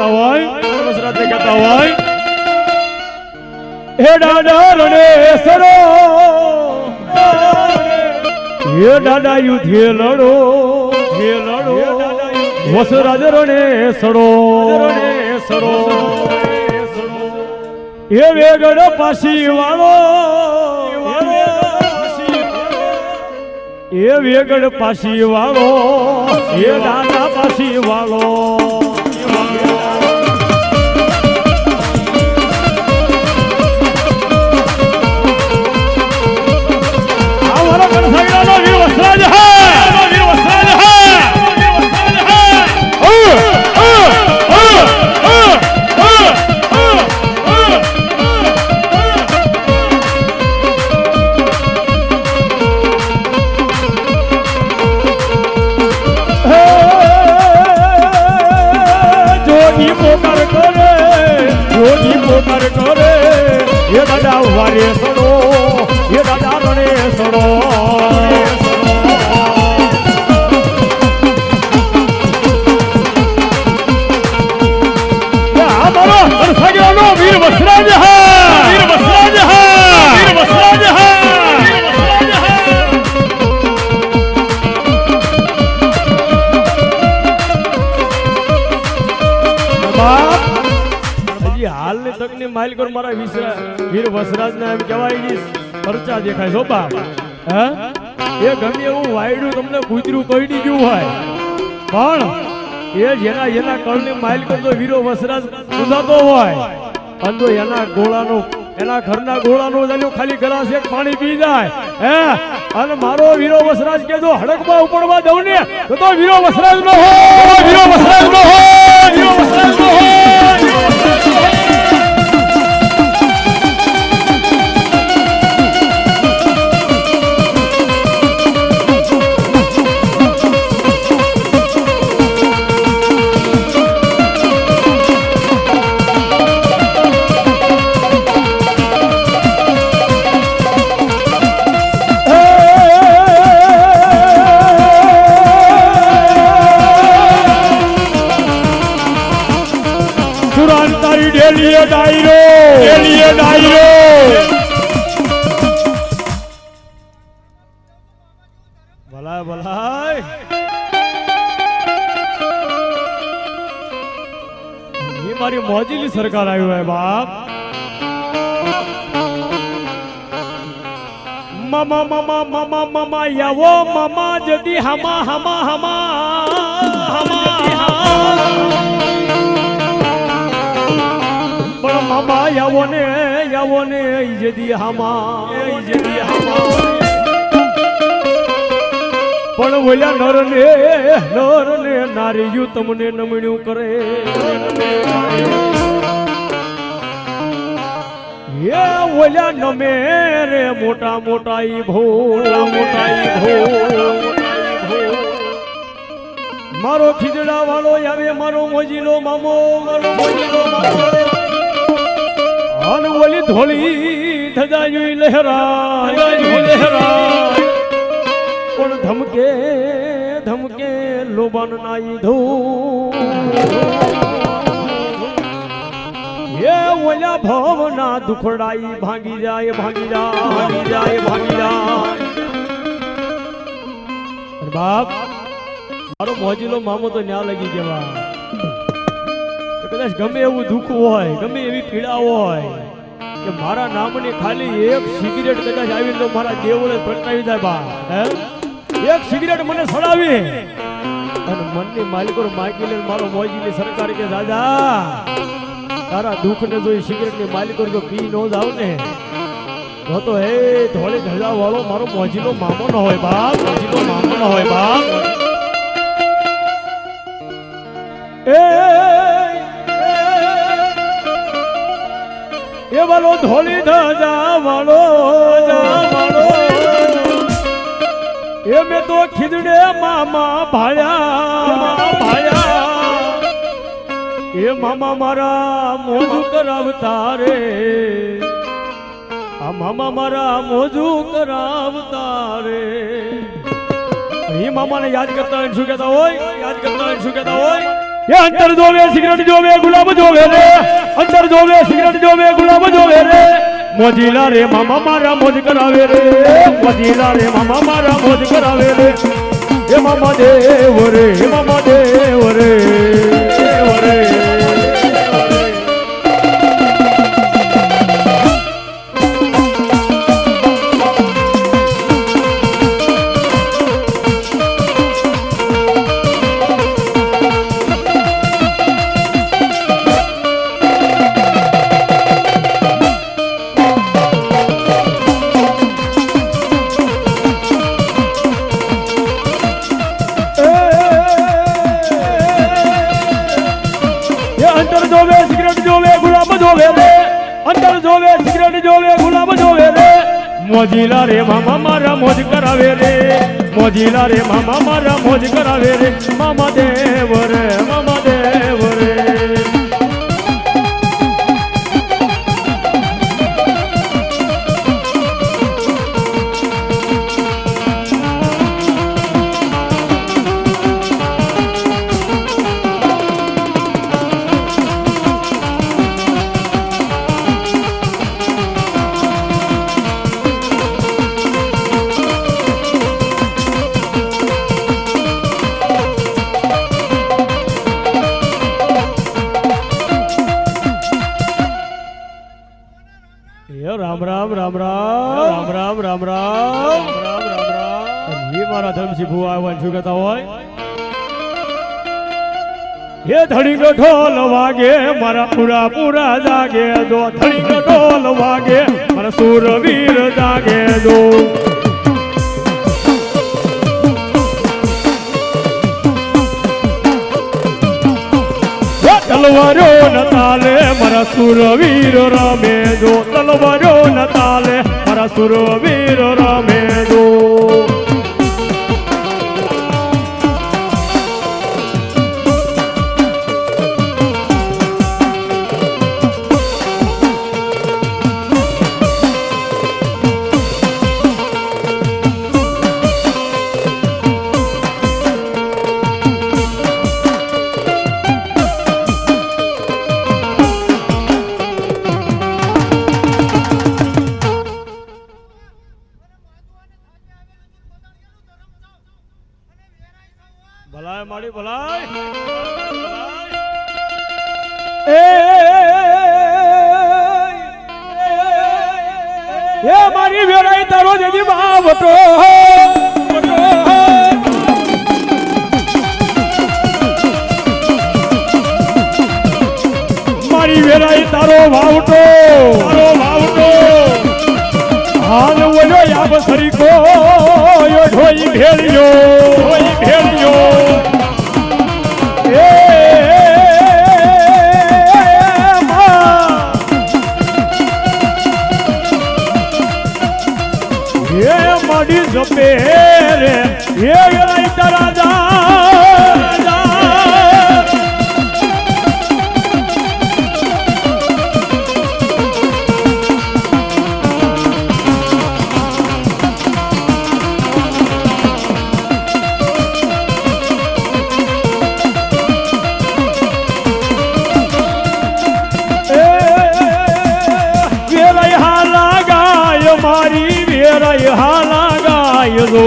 કહેતા હોય વસરાજને કહેતા હોય? હે દાદા રણે સરો હે દાદા યુધે લડો. હે લડો. વસરાજ રણે સડો રણે સડો હે વેગડ પાસી વાળો. એ વેગડ પાસી વાળો. એ દાદા પાસી વાળો. જોગી પોકાર કરે. એ દાદા વારે સડો એ દાદા રણે સડો. તકની માઇલ મારા વિસરા વીર વસરાજને એમ કહેવાય કે પરચા દેખાય છો બાપ. હે? એ ગમે એવું વાયડું તમને કૂતરું કઈડી ગયું હોય. પણ એ જેના જેના કળની માઇલ કરતો વીરો વસરાજ કુદાતો હોય. અને જો એના ગોળાનો, એના ઘરના ગોળાનો જાલ્યો ખાલી ગ્લાસ એક પાણી પી જાય. હે? અને મારો વીરો વસરાજ કે જો હડકમાં ઉપડવા દઉં ને, તો વીરો વસરાજ નો હો વીરો વસરાજ નો હો વીરો વસરાજ નો હો સુરાન તારી ડેલીએ ડાયરો. ડેલીએ ડાયરો. ભલાય ભલાય. એ મારી મોજીલી સરકાર આવ્યું હે બાપ. મમા મમા મમા મમા, યાવો, મમા, જદી હમા હમા હમા હમા. મામા યાવો ને યાવો ને જદી હમા. પણ ઓલા નર ને નર ને નારીયું તમને નમણ્યું કરે. એ ઓલા નમે રે મોટા મોટા ઈ ભોળા, મોટા મારો ખીજડા વાળો આવે, મારો મોજીલો મામો, મારો મોજીલો મામો. અન ઓલી ધોળી ધજાયું લહેરાય. લહેરાય. પણ ધમકે ધમકે લોબન નાઈ ધો એ ઓલા ભવના દુખડાઈ ભાંગી જાય ભાંગી જાય ભાંગી જાય ભાંગી જાય. બાપ મારો મોજીલો મામો તો ન્યા લગી જવા કદાચ ગમે એવું દુઃખ હોય, ગમે એવી પીડા હોય, કે મારા નામની ખાલી એક સિગરેટ કદાચ આવી તો મારા દેવોને પ્રગટાવી જાય બા, હે? એક સિગરેટ મને સડાવી. અને મનની માલિકો માગી લે મારો મોજીની સરકાર કે, દાદા, તારા દુઃખ ને જો સિગરેટની માલિકો જો પી નો જાવ ને, તો તો હે ધોળી ધજા વાળો મારો મોજીનો મામો ન હોય બાપ મોજીનો મામો ન હોય બાપ એ એ વાલો ધોળી ધજા વાળો વાળો. એ મેં તો ખીજડે મામા ભાયા ભાયા. એ મામા મારા મોજું કરાવતા રે. આ મામા મારા મોજું કરાવતા રે. મામાને યાદ કરતા શું કહેતા હોય? યાદ કરતા શું કહેતા હોય? એ અંતર જોવે, સિગરેટ જોવે, ગુલાબ જોવે રે અંતર જોવે, સિગરેટ જોવે, ગુલાબ જોવે રે. મોજીલા રે, મામા મારા મોજ કરાવે રે. મોજીલા રે, મામા મારા મોજ કરાવે રે. હે મામા દેવ રે, હે મામા દેવ રે. જોવે, સિગરેટ જોવે, ગુલાબ જોવે રે. અંદર જોવે, સિગરેટ જોવે, ગુલાબ જોવે રે. મોજીલા રે, મામા મારા મોજ કરાવે રે. મોજીલા રે, મામા મારા મોજ કરાવે રે. મામા દેવ રે મારા ધર્મસિંહ ભુવા આવવાનું શું કહેતા હોય. એ ધડીક ઢોલ વાગે, મારા પૂરા પૂરા જાગે દો. ધડીક ઢોલ વાગે, મારા સુરવીર જાગે દો. તલવારો ન તાલે મારા સુરવીર રમે દો. તલવારો ન તાલે મારા સુરવીર રમે દો માડી ભલાય એ એ મારી વેરાઈ તારો જેજી બાવટો મારી વેરાઈ તારો વાવટો તારો વાવટો હાલ ઓલો યાબ સરીકો યો ઢોઈ ભેળ્યો ಹಾಲಾಗಾಯದು